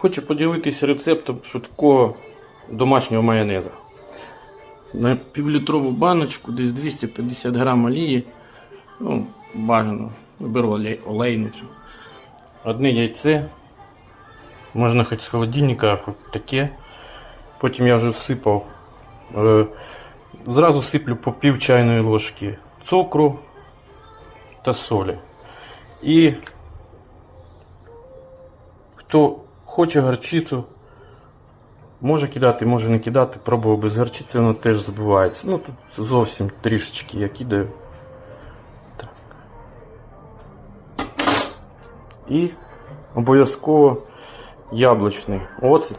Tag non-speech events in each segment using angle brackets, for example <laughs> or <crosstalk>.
Хочу поділитися рецептом швидкого домашнього майонеза. На півлітрову баночку, десь 250 грам олії. Ну, бажано. Беру олей- олейну. цю. Одне яйце. Можна хоч з холодильника, хоч таке. Потім я вже всипав. Е, Зразу сиплю по пів чайної ложки цукру та солі. І хто хоче гарчицю, може кидати, може не кидати. Пробував без гарчиці, воно теж збивається. Ну тут зовсім трішечки я кидаю. Так. І обов'язково яблучний оцет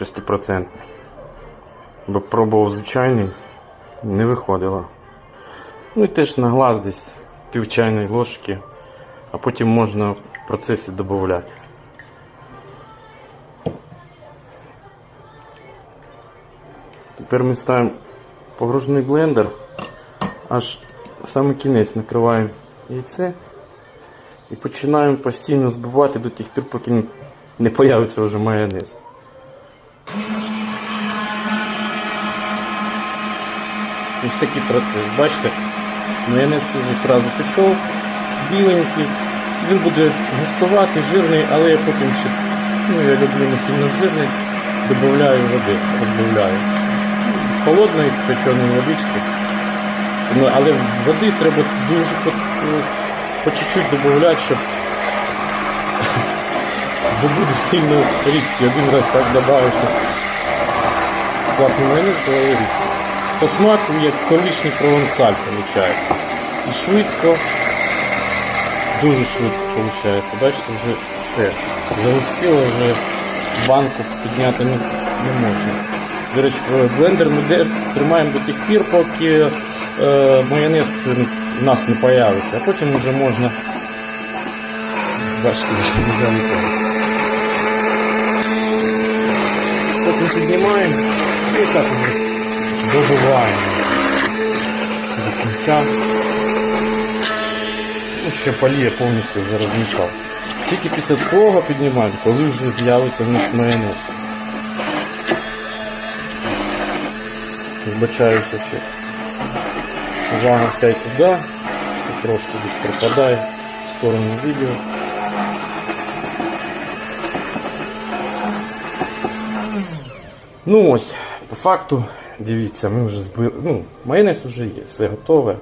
6%. Бо пробував звичайний, не виходило. Ну і теж на глаз десь пів чайної ложки, а потім можна в процесі додати. Тепер ми ставимо погружний блендер, аж в самий кінець накриваємо яйце і починаємо постійно збивати до тих пір, поки не появиться вже майонез. Ось такий процес. Бачите, майонез вже одразу пішов, біленький. Він буде густувати, жирний, але я потім ще, ну я люблю не сильно жирний, додаю води, розбавляю. Холодної печеної водички. Ну, але води треба дуже по, по чуть-чуть додати, щоб <laughs> бо буде сильно рідкий. Один раз так додав, що класний майонез, рідкий. По смаку як колишній провансаль виходить. І швидко, дуже швидко виходить. Бачите, вже все. Загустіло вже банку підняти не, не можна. До речі, е, блендер ми тримаємо до тих пір, поки е, майонез в нас не появиться, а потім вже можна. Бачите, вже не. Потім піднімаємо і так вже добиваємо до кінця. Ну, ще поліє повністю вже розмішав. Тільки після того піднімаємо, коли вже з'явиться в нас майонез. Вибачаюся ще. Увага вся й туди. Трошки десь пропадає в сторону відео. Ну ось, по факту, дивіться, ми вже збили. Ну, майонез вже є, все готове.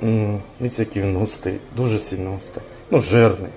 Дивіться, який він густий, дуже сильно густий. Ну, жирний.